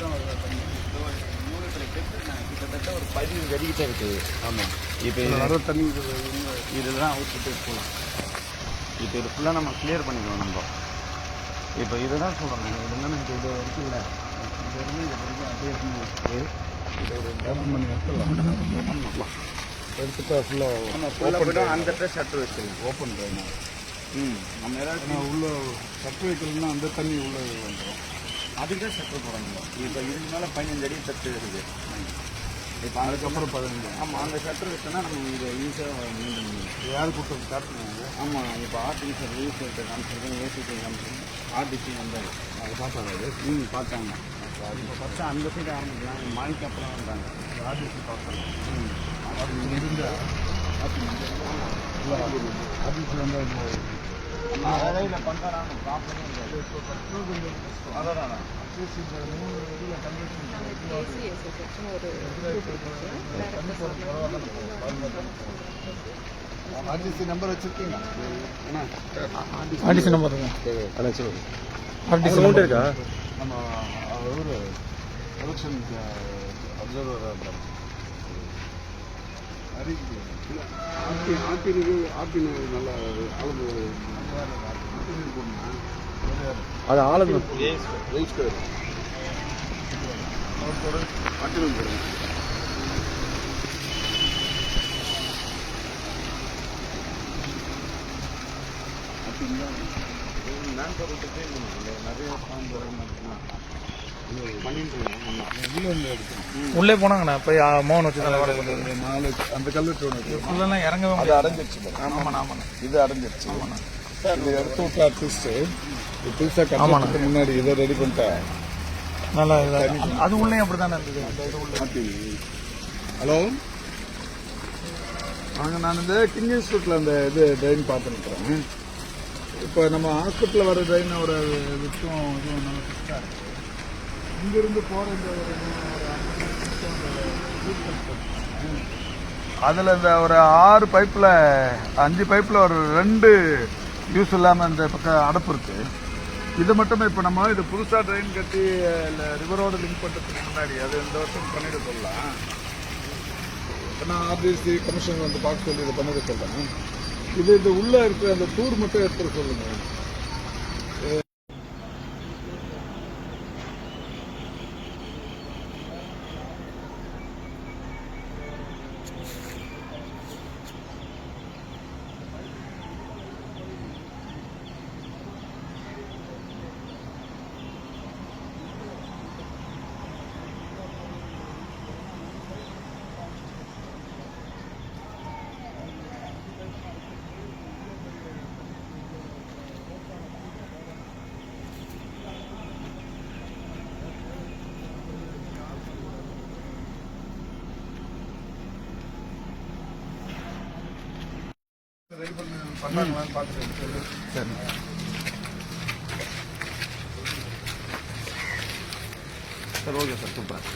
தான் நூறு லிட்டர் கிட்டத்தட்ட ஒரு பதினஞ்சு அடிக்கிட்ட இருக்குது ஆமாம் இப்போ இதில் வர தண்ணி இது இங்க போகலாம் இப்போ இது ஃபுல்லாக நம்ம கிளியர் பண்ணிக்கணும் நம்ம இப்போ இதை தான் சொல்கிறோம் இது என்ன இது இருக்குல்ல இது இது வரைக்கும் அப்படியே எடுத்துன்னு வச்சுட்டு இது ஒரு ஓப்பன் பண்ணி எடுத்துடலாம் எடுத்துட்டா ஃபுல்லாக அந்த இடத்துல ஷட்டர் ஓப்பன் பண்ணணும் ம் நம்ம ஏதாவது உள்ள சட்டு வைக்கலன்னா அந்த தண்ணி உள்ள வந்துடும் அதுக்கு தான் ஷட்டர் போடணும் இப்போ இதுக்கு மேலே பதினஞ்சு அடி தட்டு இருக்குது. இப்போ அதுக்கப்புறம் பதினஞ்சு ஆமாம் அந்த ஷட்டர் வச்சோன்னா நம்ம இதை ஈஸியாக மெயின்டைன் பண்ணலாம் இது யார் காட்டுனாங்க ஆமாம் இப்போ ஆர்டிஃபிஷியல் எடுத்து காமிச்சிருக்கேன் ஏசிடி காமிச்சிருக்கேன் ஆர்டிசி வந்தாங்க அது பார்த்தாங்க ம் பார்த்தாங்க. இப்போ ஃபஸ்ட்டு அந்த சைடு ஆரம்பிக்கலாம். மாய்க்கு அப்புறம் வந்தாங்க. ஆர்டிசி பார்த்தாங்க. ம். அது இங்க இருந்து ஆர்டிசி வந்தால் ஆர்டிசி நம்பர் வச்சுருக்கீங்க. ஆர்டிசி நம்பர் அண்ணா சொல்லுங்க. ஆர்டிசி நம்பர் இருக்கா? நம்ம அவர் எலெக்ஷன் அப்சர்வர் ஆர்டி ஆர்டினுக்கு ஆர்டினு நல்ல அளவு ஃபார்ம் பண்ணிட்டு உள்ள போனாங்கண்ணா போய் மோகன் வச்சு நாலு அந்த கல்வெட்டு ஒன்று உள்ளெல்லாம் இறங்கவே அது அடைஞ்சிருச்சு. ஆமாண்ணா ஆமாண்ணா. இது அடைஞ்சிருச்சு. இது எடுத்து விட்டா இது புதுசாக கட்டுறதுக்கு முன்னாடி இதை ரெடி பண்ணிட்டா? நல்லா அது உள்ளே அப்படி தானே இருந்தது. ஹலோ நாங்கள் நான் இந்த கிங் இன்ஸ்டியூட்டில் அந்த இது ட்ரெயின் பார்த்துருக்குறேன் இப்போ நம்ம ஹாஸ்பிட்டலில் வர ட்ரெயின் ஒரு விட்டும் இதுவும் நல்லா ஃபிக்ஸாக இருக்கு? இங்கிருந்து போகிற இந்த ஒரு. அதில் இந்த ஒரு ஆறு பைப்பில் அஞ்சு பைப்பில் ஒரு ரெண்டு யூஸ் இல்லாமல் இந்த பக்கம் அடப்பு இருக்கு. இது மட்டுமே இப்போ நம்ம இது புதுசாக ட்ரெயின் கட்டி ரிவரோட லிங்க் பண்ணுறதுக்கு முன்னாடி அது இந்த வருஷம் பண்ணிட சொல்லலாம் இப்ப நான் ஆர்டிசி கமிஷன் வந்து பார்க்க சொல்லி இதை பண்ணிட சொல்கிறேன் இது இந்த உள்ளே இருக்கிற அந்த டூர் மட்டும் எடுத்துகிட்டு சொல்லுங்கள் ட்ரை பண்ணி பண்ணாங்களான்னு பார்த்துட்டு சரி. Sir okay sir super.